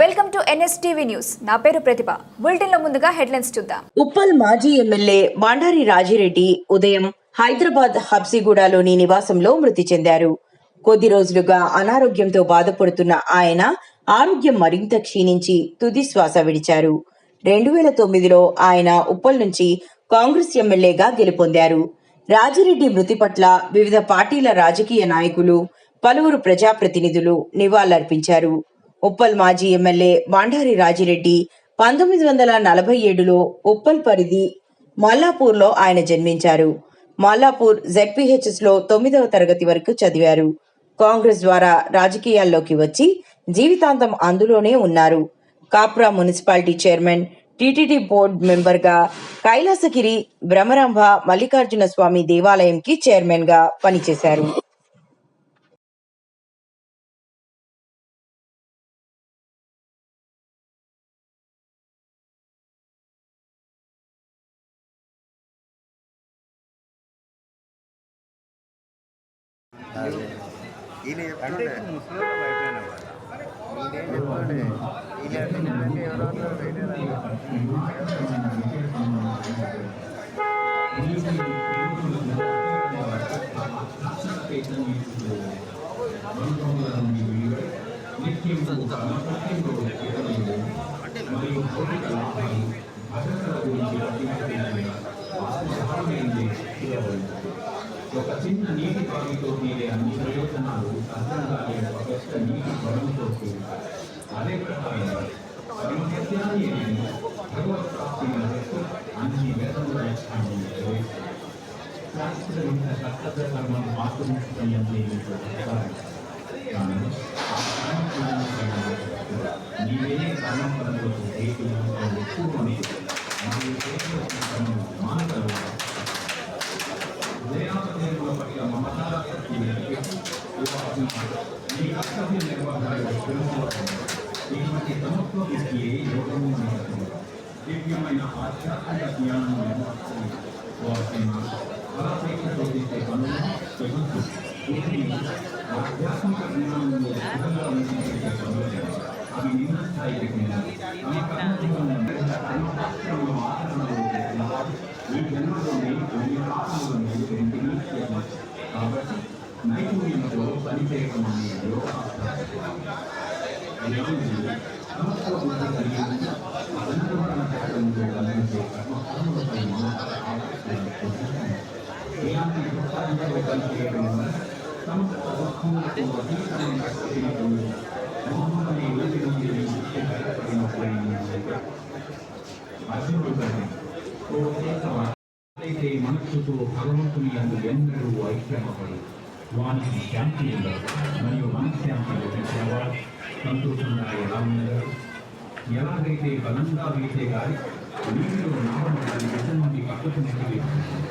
Welcome to NSTV news. నా పేరు ప్రతిభ. బులెటిన్లో ముందుగా హెడ్లైన్స్ చూద్దాం. ఉప్పల్ మాజీ ఎమ్మెల్యే బాండారి రాజిరెడ్డి ఉదయం హైదరాబాద్ హబ్సిగూడలోని నివాసంలో మృతి చెందారు. కొద్ది రోజులుగా అనారోగ్యంతో బాధపడుతున్న ఆయన ఆరోగ్యం మరింత క్షీణించి తుది శ్వాస విడిచారు. రెండు వేల తొమ్మిదిలో ఆయన ఉప్పల్ నుంచి కాంగ్రెస్ ఎమ్మెల్యేగా గెలుపొందారు. రాజిరెడ్డి మృతి పట్ల వివిధ పార్టీల రాజకీయ నాయకులు పలువురు ప్రజాప్రతినిధులు నివాళులర్పించారు. ఉప్పల్ మాజీ ఎమ్మెల్యే బండారి రాజిరెడ్డి పంతొమ్మిది వందల నలభై ఏడులో ఉప్పల్ పరిధి మల్లాపూర్లో ఆయన జన్మించారు. మల్లాపూర్ జెడ్పీహెచ్ఎస్లో తొమ్మిదవ తరగతి వరకు చదివారు. కాంగ్రెస్ ద్వారా రాజకీయాల్లోకి వచ్చి జీవితాంతం అందులోనే ఉన్నారు. Kapra municipality chairman TTD board మెంబర్గా కైలాసగిరి భ్రమరంభ మల్లికార్జున స్వామి దేవాలయంకి చైర్మన్గా పనిచేశారు. ఈయన చెప్తుండే ఈయనేం చెప్తుండే ఈయన ఈయనంటే ఎవరో ఉన్నారు ఒక చిన్న నీటి పావితో తీరే అన్ని ప్రయోజనాలు అర్థం కాలే ఒక పెద్ద నీటి బలంతో కూడి అదే ప్రకారం పరమసత్యాన్ని భగవత్ ప్రాప్తి అన్ని వేదముల లక్ష్యాన్ని కర్తవ్య కర్మను కానీ ఆ నీవే కర్మఫలంలో మరియు ఈ కర్తవ్య నిర్వహణలో తెలుసుకోవడం ఇటువంటి సమత్వబుద్ధియే యోగము నేర్చుకుంది దివ్యమైన ఆధ్యాత్మిక జ్ఞానం నిర్వహించి వాటిని ఫలపేక్ష శోధించే పనులు చెబుతూ వీటిని ఆధ్యాత్మిక జ్ఞానంలో సుఖంగా అందించే పనులు అవి నిన్న స్థాయికి తమ కర్మజీవనం కర్మశాస్త్రంలో ఆచరణలో చేసిన ఈ జన్మలోని కొన్ని కారణాలను వెంటనే చేయవచ్చు కాబట్టి నైపుణ్యంతో పనిచేయడం అనే యోగాభ్యాసం సమస్త బుద్ధి కలిగి ఉండి అనంతమైన చక్రంలో కలిగించే కర్మకర్మలపై మమత ఆకర్షణ పొందుతుంది ఇలాంటి దుఃఖంలో పనిచేయడం వల్ల సమస్త దుఃఖములకు అతీతమైన స్థితిని పొంది మోహమనే ఊరి నుండి ముక్తి బయటపడినట్లయింది అర్జునుడు గారి ఓ కేశవ అయితే మనస్సుతో భగవంతుని అందు ఎన్నడూ ఐక్యమపడి వానికి శాంతి ఉండదు మరియు మనశ్శాంతి లభించేవాడు సంతోషంగా ఎలా ఉండదు ఎలాగైతే బలంగా వీసే గాలి నీటిలో నామడానికి నిజం నుండి పక్కకు నెట్టివేస్తుంది